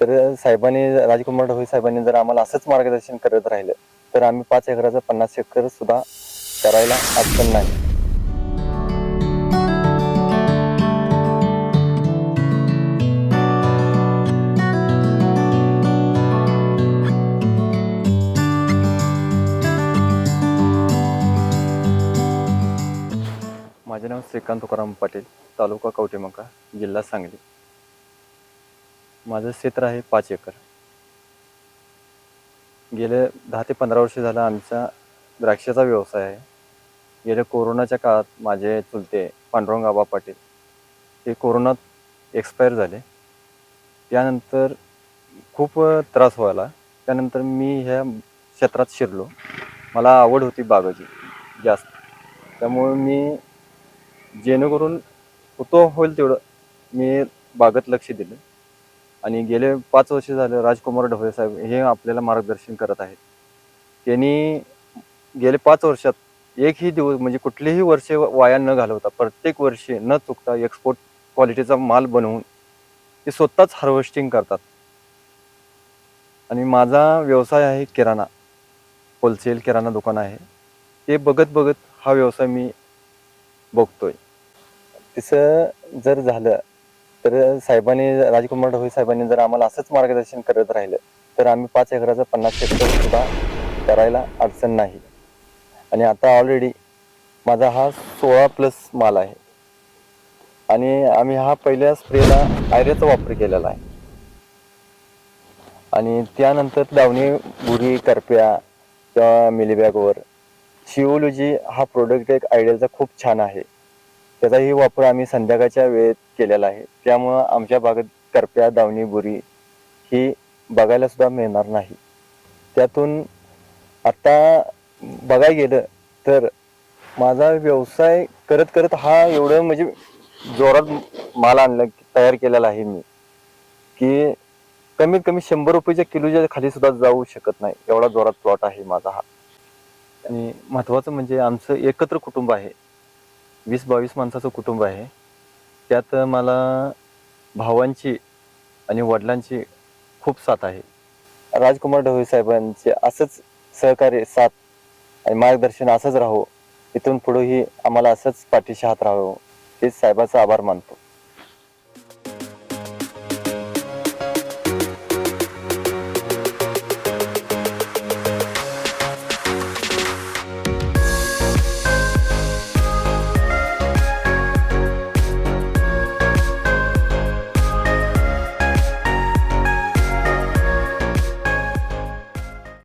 तर साहेबांनी राजकुमार ढोळी साहेबांनी जर आम्हाला असंच मार्गदर्शन करत राहिलं तर आम्ही पाच एकराचं पन्नास एकर सुद्धा करायला अडचण नाही. माझे नाव श्रीकांत तुकाराम पाटील तालुका कवटेमंका जिल्हा सांगली. माझं क्षेत्र आहे पाच एकर. गेले दहा ते पंधरा वर्ष झालं आमचा द्राक्षाचा व्यवसाय आहे. गेल्या कोरोनाच्या काळात माझे चुलते पांडुरंग आबा पाटील हे कोरोनात एक्सपायर झाले. त्यानंतर खूप त्रास व्हायला. त्यानंतर मी ह्या क्षेत्रात शिरलो. मला आवड होती बागाची जास्त. त्यामुळे मी जेणेकरून होतो होईल तेवढं मी बागत लक्ष दिलं. आणि गेले पाच वर्ष झाले राजकुमार ढवळे साहेब हे आपल्याला मार्गदर्शन करत आहेत. त्यांनी गेले पाच वर्षात एकही दिवस म्हणजे कुठलीही वर्ष वाया न घालवता प्रत्येक वर्षी न चुकता एक्सपोर्ट क्वालिटीचा माल बनवून ते स्वतःच हार्वेस्टिंग करतात. आणि माझा व्यवसाय आहे किराणा होलसेल किराणा दुकान आहे. ते बघत बघत हा व्यवसाय मी बघतोय. तसं जर झालं तर साहेबांनी राजकुमार ढोई साहेबांनी जर आम्हाला असंच मार्गदर्शन करत राहिलं तर आम्ही पाच एकराचं पन्नास हेक्टर सुद्धा करायला अडचण नाही. आणि आता ऑलरेडी माझा हा सोळा प्लस माल आहे. आणि आम्ही हा पहिल्या स्प्रेला आयऱ्याचा वापर केलेला आहे. आणि त्यानंतर लावणी बुरी करप्या किंवा मिलीबॅगवर शिओलॉजी हा प्रोडक्ट एक आयडियाचा खूप छान आहे. त्याचाही वापर आम्ही संध्याकाळच्या वेळेत केलेला आहे. त्यामुळं आमच्या बागेत करप्या दावणी बुरी ही बघायला सुद्धा मिळणार नाही. त्यातून आता बघायला गेलं तर माझा व्यवसाय करत करत हा एवढं म्हणजे जोरात माल आणला तयार केलेला आहे मी. की कमीत कमी शंभर रुपयेच्या किलोच्या खाली सुद्धा जाऊ शकत नाही. एवढा जोरात प्लॉट आहे माझा हा. आणि महत्त्वाचं म्हणजे आमचं एकत्र कुटुंब आहे. वीस बावीस माणसाचं कुटुंब आहे. त्यात मला भावांची आणि वडिलांची खूप साथ आहे. राजकुमार ढवळे साहेबांचे असंच सहकार्य साथ आणि मार्गदर्शन असंच राहो. इथून पुढेही आम्हाला असंच पाठीशी हात राहावं. हेच साहेबाचा आभार मानतो.